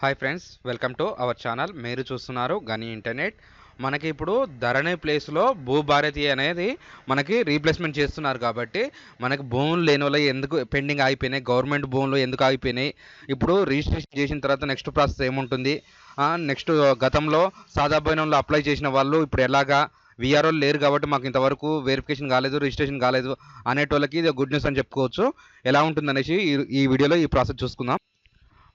Hi friends welcome to our channel. మీరు చూస్తున్నారు గనీ ఇంటర్నెట్. మనకి ఇప్పుడు ధరణి ప్లేస్లో భూభారతి అనేది మనకి రీప్లేస్మెంట్ చేస్తున్నారు కాబట్టి మనకి భూములు లేని వాళ్ళ ఎందుకు పెండింగ్ ఆగిపోయినాయి గవర్నమెంట్ భూములు ఎందుకు ఆగిపోయినాయి? ఇప్పుడు రిజిస్ట్రేషన్ చేసిన తర్వాత నెక్స్ట్ ప్రాసెస్ ఏముంటుంది? నెక్స్ట్ గతంలో సాదా అప్లై చేసిన వాళ్ళు ఇప్పుడు ఎలాగా విఆర్ఓ లేరు కాబట్టి మాకు ఇంతవరకు వెరిఫికేషన్ కాలేదు రిజిస్ట్రేషన్ కాలేదు అనేటోళ్ళకి ఇది గుడ్ న్యూస్ అని చెప్పుకోవచ్చు. ఎలా ఉంటుందనేసి ఈ వీడియోలో ఈ ప్రాసెస్ చూసుకుందాం.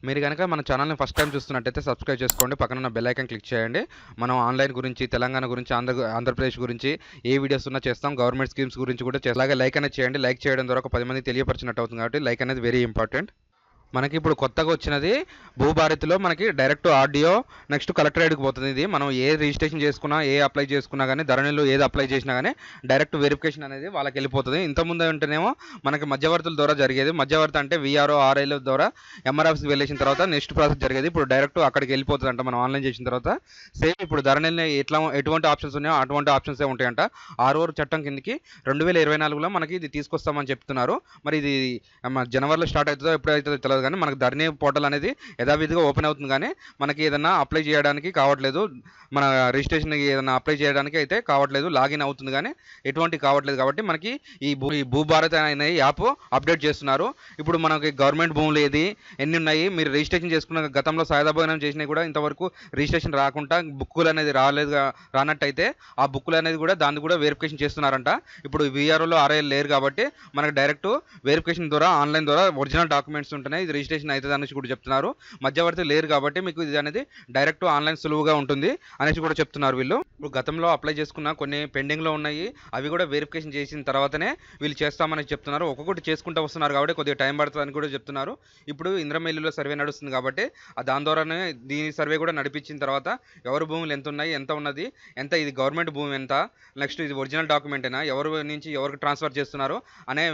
మీరు కనుక మన ఛానల్ని ఫస్ట్ టైం చూస్తున్నట్టయితే సబ్స్క్రైబ్ చేసుకోండి. పక్కన ఉన్న బెల్ ఐకన్ క్లిక్ చేయండి. మనం ఆన్లైన్ గురించి తెలంగాణ గురించి ఆంధ్ర ఆంధ్రప్రదేశ్ గురించి ఏ వీడియోస్ ఉన్నా చేస్తాం. గవర్నమెంట్ స్కీమ్స్ గురించి కూడా అలాగే లైక్ అనేది చేయండి. లైక్ చేయడం ద్వారా ఒక పది మంది తెలియపరిచినట్టు అవుతుంది కాబట్టి లైక్ అనేది వెరీ ఇంపార్టెంట్. మనకి ఇప్పుడు కొత్తగా వచ్చినది భూభారతిలో మనకి డైరెక్ట్ ఆడియో నెక్స్ట్ కలెక్టరేట్కి పోతుంది. ఇది మనం ఏ రిజిస్ట్రేషన్ చేసుకున్నా ఏ అప్లై చేసుకున్నా కానీ ధరణిలో ఏది అప్లై చేసినా కానీ డైరెక్ట్ వెరిఫికేషన్ అనేది వాళ్ళకి వెళ్ళిపోతుంది. ఇంతకుముందు ఉంటేనేమో మనకి మధ్యవర్తుల ద్వారా జరిగేది. మధ్యవర్తి అంటే విఆర్ఓ ఆర్ఐల ద్వారా ఎంఆర్ఎఫ్స్కి వెళ్ళేసిన తర్వాత నెక్స్ట్ ప్రాసెస్ జరిగేది. ఇప్పుడు డైరెక్ట్ అక్కడికి వెళ్ళిపోతుంది అంట మనం ఆన్లైన్ చేసిన తర్వాత. సేమ్ ఇప్పుడు ధరణిలో ఎట్లా ఎటువంటి ఆప్షన్స్ ఉన్నాయో అటువంటి ఆప్షన్సే ఉంటాయంట. ఆర్ఓ చట్టం కిందకి రెండు వేల ఇరవై నాలుగులో మనకి ఇది తీసుకొస్తామని చెప్తున్నారు. మరి ఇది జనవరిలో స్టార్ట్ అవుతుందో ఎప్పుడు ఉండదు కానీ మనకు ధరణి పోర్టల్ అనేది యథావిధిగా ఓపెన్ అవుతుంది కానీ మనకి ఏదైనా అప్లై చేయడానికి కావట్లేదు. మన రిజిస్ట్రేషన్ ఏదైనా అప్లై చేయడానికి అయితే కావట్లేదు లాగిన్ అవుతుంది కానీ ఎటువంటి కావట్లేదు కాబట్టి మనకి ఈ భూ ఈ భూభారత్ అనే యాప్ అప్డేట్ చేస్తున్నారు. ఇప్పుడు మనకి గవర్నమెంట్ భూములు ఏది ఎన్ని ఉన్నాయి మీరు రిజిస్ట్రేషన్ చేసుకున్న గతంలో సాయుధభోజనం చేసినా కూడా ఇంతవరకు రిజిస్ట్రేషన్ రాకుండా బుక్కులు అనేది రాలేదు రానట్టయితే ఆ బుక్కులు అనేది కూడా దాన్ని కూడా వెరిఫికేషన్ చేస్తున్నారంట. ఇప్పుడు విఆర్ఓలో ఆర్ఐ లేరు కాబట్టి మనకి డైరెక్ట్ వెరిఫికేషన్ ద్వారా ఆన్లైన్ ద్వారా ఒరిజినల్ డాక్యుమెంట్స్ ఉంటున్నాయి అనేది రిజిస్ట్రేషన్ అవుతుంది అనేసి కూడా చెప్తున్నారు. మధ్యవర్తి లేరు కాబట్టి మీకు ఇది అనేది డైరెక్ట్ ఆన్లైన్ సులువుగా ఉంటుంది అనేసి కూడా చెప్తున్నారు వీళ్ళు. ఇప్పుడు గతంలో అప్లై చేసుకున్న కొన్ని పెండింగ్లో ఉన్నాయి. అవి కూడా వెరిఫికేషన్ చేసిన తర్వాతనే వీళ్ళు చేస్తామని చెప్తున్నారు. ఒక్కొక్కటి చేసుకుంటూ వస్తున్నారు కాబట్టి కొద్దిగా టైం పడుతుందని కూడా చెప్తున్నారు. ఇప్పుడు ఇంద్రమేలిలో సర్వే నడుస్తుంది కాబట్టి దాని ద్వారానే దీని సర్వే కూడా నడిపించిన తర్వాత ఎవరి భూములు ఎంత ఉన్నాయి ఎంత ఉన్నది ఎంత ఇది గవర్నమెంట్ భూమి ఎంత నెక్స్ట్ ఇది ఒరిజినల్ డాక్యుమెంటేనా ఎవరి నుంచి ఎవరికి ట్రాన్స్ఫర్ చేస్తున్నారు అనే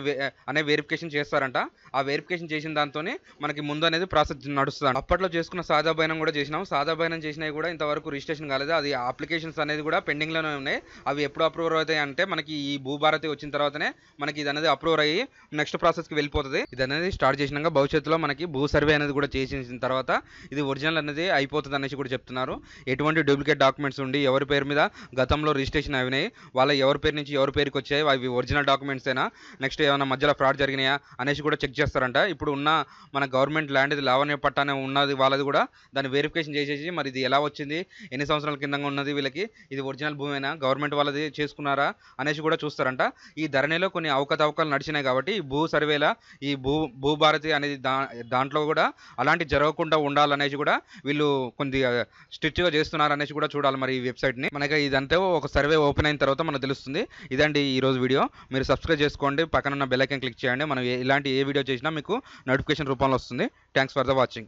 అనే వెరిఫికేషన్ చేస్తారంట. ఆ వెరిఫికేషన్ చేసిన దాంతోనే మనకి ముందు అనేది ప్రాసెస్ నడుస్తుంది అప్పట్లో చేసుకున్న సాదా బయనం కూడా చేసినాం. సాదా బయనం చేసినవి కూడా ఇంతవరకు రిజిస్ట్రేషన్ కాలేదు. అది అప్లికేషన్స్ అనేది కూడా పెండింగ్లోనే ఉన్నాయి. అవి ఎప్పుడు అప్రూవ్ అవుతాయి అంటే మనకి ఈ భూభారతి వచ్చిన తర్వాతనే మనకి ఇది అనేది అప్రూవ్ అయ్యి నెక్స్ట్ ప్రాసెస్కి వెళ్ళిపోతుంది. ఇది అనేది స్టార్ట్ చేసినాక భవిష్యత్తులో మనకి భూ సర్వే అనేది కూడా చేసిన తర్వాత ఇది ఒరిజినల్ అనేది అయిపోతుంది అనేసి కూడా చెప్తున్నారు. ఎటువంటి డూప్లికేట్ డాక్యుమెంట్స్ ఉండి ఎవరి పేరు మీద గతంలో రిజిస్ట్రేషన్ అయినాయి వాళ్ళ ఎవరి పేరు నుంచి ఎవరి పేరుకి వచ్చాయి అవి ఒరిజినల్ డాక్యుమెంట్స్ అయినా నెక్స్ట్ ఏమైనా మధ్యలో ఫ్రాడ్ జరిగినాయా అనేసి కూడా చెక్ చేస్తారంట. ఇప్పుడు ఉన్న మన గవర్నమెంట్ ల్యాండ్ ఇది లావణ్య పట్టానే ఉన్నది వాళ్ళది కూడా దాన్ని వెరిఫికేషన్ చేసేసి మరి ఇది ఎలా వచ్చింది ఎన్ని సంవత్సరాల కింద ఉన్నది వీళ్ళకి ఇది ఒరిజినల్ భూమేనా గవర్నమెంట్ వాళ్ళది చేసుకున్నారా అనేసి కూడా చూస్తారంట. ఈ ధరణిలో కొన్ని అవకతవకలు నడిచినాయి కాబట్టి ఈ భూ సర్వేల ఈ భూ భూభారతి అనేది దా దాంట్లో కూడా అలాంటి జరగకుండా ఉండాలనేసి కూడా వీళ్ళు కొద్దిగా స్ట్రిక్ట్గా చేస్తున్నారు అనేసి కూడా చూడాలి మరి ఈ వెబ్సైట్ని. మనకి ఇదంతా ఒక సర్వే ఓపెన్ అయిన తర్వాత మనకు తెలుస్తుంది. ఇదండి ఈ రోజు వీడియో. మీరు సబ్స్క్రైబ్ చేసుకోండి పక్కన ఉన్న బెల్ ఐకన్ క్లిక్ చేయండి. మనం ఇలాంటి ఏ వీడియో చేసినా మీకు నోటిఫికేషన్ రూపంలో వస్తుంది. Thanks for the watching